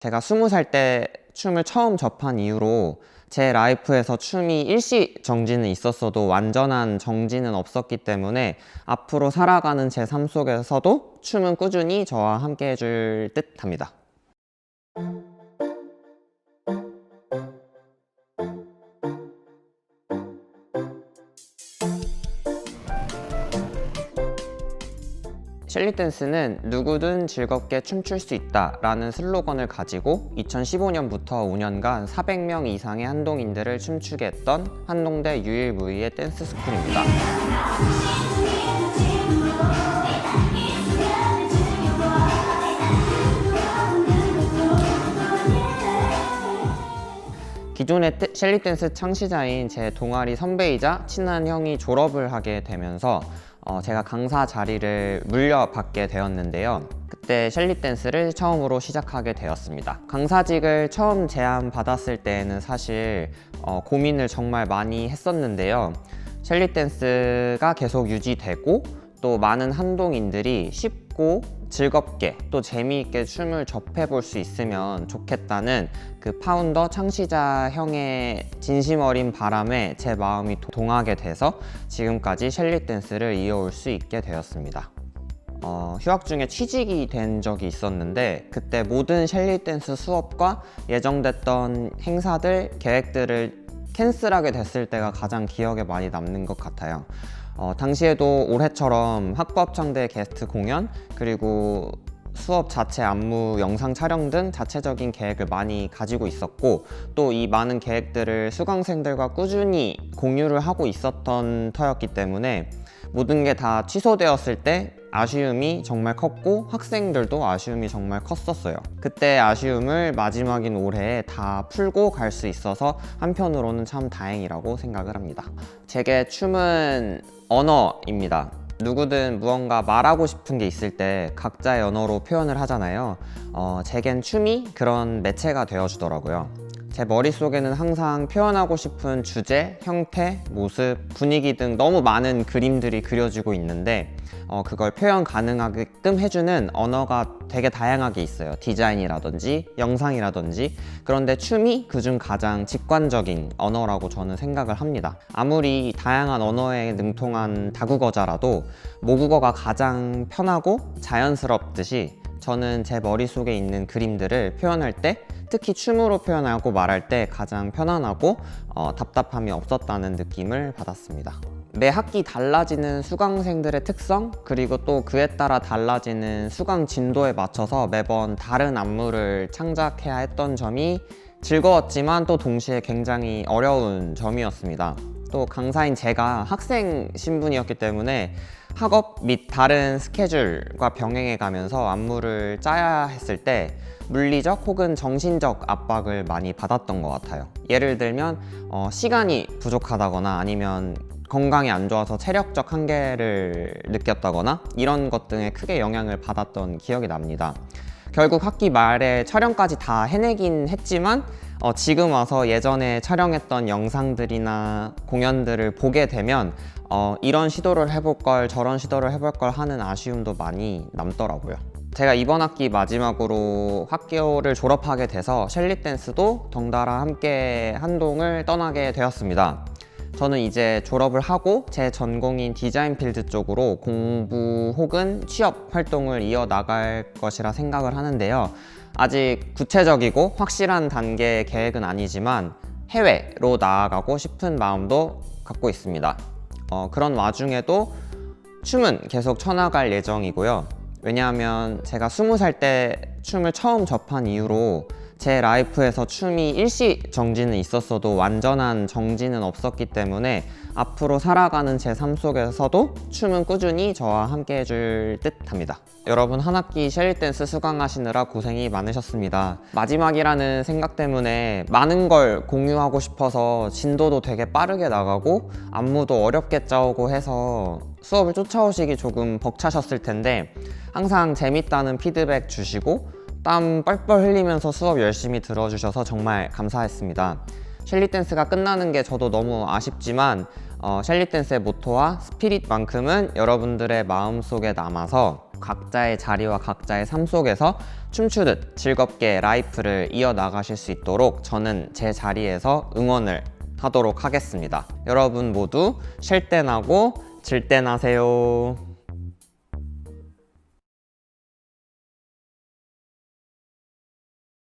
제가 스무 살 때 춤을 처음 접한 이후로 제 라이프에서 춤이 일시 정지는 있었어도 완전한 정지는 없었기 때문에 앞으로 살아가는 제 삶 속에서도 춤은 꾸준히 저와 함께 해줄 듯 합니다. 셸리 댄스는 누구든 즐겁게 춤출 수 있다 라는 슬로건을 가지고 2015년부터 5년간 400명 이상의 한동인들을 춤추게 했던 한동대 유일무이의 댄스 스쿨입니다. 기존의 떼- 셸리 댄스 창시자인 제 동아리 선배이자 친한 형이 졸업을 하게 되면서 어, 제가 강사 자리를 물려받게 되었는데요. 그때 셸리 댄스를 처음으로 시작하게 되었습니다. 강사직을 처음 제안 받았을 때에는 사실 어, 고민을 정말 많이 했었는데요. 셸리 댄스가 계속 유지되고 또 많은 한동인들이 쉽고 즐겁게 또 재미있게 춤을 접해볼 수 있으면 좋겠다는 그 파운더 창시자 형의 진심 어린 바람에 제 마음이 도- 동하게 돼서 지금까지 셸리 댄스를 이어올 수 있게 되었습니다. 어, 휴학 중에 취직이 된 적이 있었는데 그때 모든 셸리 댄스 수업과 예정됐던 행사들 계획들을 캔슬하게 됐을 때가 가장 기억에 많이 남는 것 같아요. 어, 당시에도 올해처럼 학부 합창대 게스트 공연 그리고 수업 자체 안무 영상 촬영 등 자체적인 계획을 많이 가지고 있었고 또 이 많은 계획들을 수강생들과 꾸준히 공유를 하고 있었던 터였기 때문에 모든 게 다 취소되었을 때 아쉬움이 정말 컸고 학생들도 아쉬움이 정말 컸었어요. 그때 아쉬움을 마지막인 올해에 다 풀고 갈 수 있어서 한편으로는 참 다행이라고 생각을 합니다. 제게 춤은 언어입니다. 누구든 무언가 말하고 싶은 게 있을 때 각자의 언어로 표현을 하잖아요. 어, 제겐 춤이 그런 매체가 되어주더라고요. 제 머릿속에는 항상 표현하고 싶은 주제, 형태, 모습, 분위기 등 너무 많은 그림들이 그려지고 있는데 어, 그걸 표현 가능하게끔 해주는 언어가 되게 다양하게 있어요. 디자인이라든지 영상이라든지 그런데 춤이 그중 가장 직관적인 언어라고 저는 생각을 합니다. 아무리 다양한 언어에 능통한 다국어자라도 모국어가 가장 편하고 자연스럽듯이 저는 제 머릿속에 있는 그림들을 표현할 때 특히 춤으로 표현하고 말할 때 가장 편안하고 어, 답답함이 없었다는 느낌을 받았습니다. 매 학기 달라지는 수강생들의 특성 그리고 또 그에 따라 달라지는 수강 진도에 맞춰서 매번 다른 안무를 창작해야 했던 점이 즐거웠지만 또 동시에 굉장히 어려운 점이었습니다. 또 강사인 제가 학생 신분이었기 때문에 학업 및 다른 스케줄과 병행해 가면서 안무를 짜야 했을 때 물리적 혹은 정신적 압박을 많이 받았던 것 같아요. 예를 들면 어, 시간이 부족하다거나 아니면 건강이 안 좋아서 체력적 한계를 느꼈다거나 이런 것 등에 크게 영향을 받았던 기억이 납니다. 결국 학기 말에 촬영까지 다 해내긴 했지만 어, 지금 와서 예전에 촬영했던 영상들이나 공연들을 보게 되면 어, 이런 시도를 해볼 걸 저런 시도를 해볼 걸 하는 아쉬움도 많이 남더라고요. 제가 이번 학기 마지막으로 학교를 졸업하게 돼서 셸리 댄스도 덩달아 함께 한동을 떠나게 되었습니다. 저는 이제 졸업을 하고 제 전공인 디자인 필드 쪽으로 공부 혹은 취업 활동을 이어 나갈 것이라 생각을 하는데요. 아직 구체적이고 확실한 단계의 계획은 아니지만 해외로 나아가고 싶은 마음도 갖고 있습니다. 어, 그런 와중에도 춤은 계속 쳐나갈 예정이고요. 왜냐하면 제가 스무 살 때 춤을 처음 접한 이후로 제 라이프에서 춤이 일시 정지는 있었어도 완전한 정지는 없었기 때문에 앞으로 살아가는 제 삶 속에서도 춤은 꾸준히 저와 함께 해줄 듯 합니다. 여러분 한 학기 셸리 댄스 수강하시느라 고생이 많으셨습니다. 마지막이라는 생각 때문에 많은 걸 공유하고 싶어서 진도도 되게 빠르게 나가고 안무도 어렵게 짜오고 해서 수업을 쫓아오시기 조금 벅차셨을 텐데 항상 재밌다는 피드백 주시고 땀 뻘뻘 흘리면서 수업 열심히 들어주셔서 정말 감사했습니다. 셸리 댄스가 끝나는 게 저도 너무 아쉽지만 어, 셸리 댄스의 모토와 스피릿만큼은 여러분들의 마음 속에 남아서 각자의 자리와 각자의 삶 속에서 춤추듯 즐겁게 라이프를 이어나가실 수 있도록 저는 제 자리에서 응원을 하도록 하겠습니다. 여러분 모두 쉴 때 나고 질 때 나세요.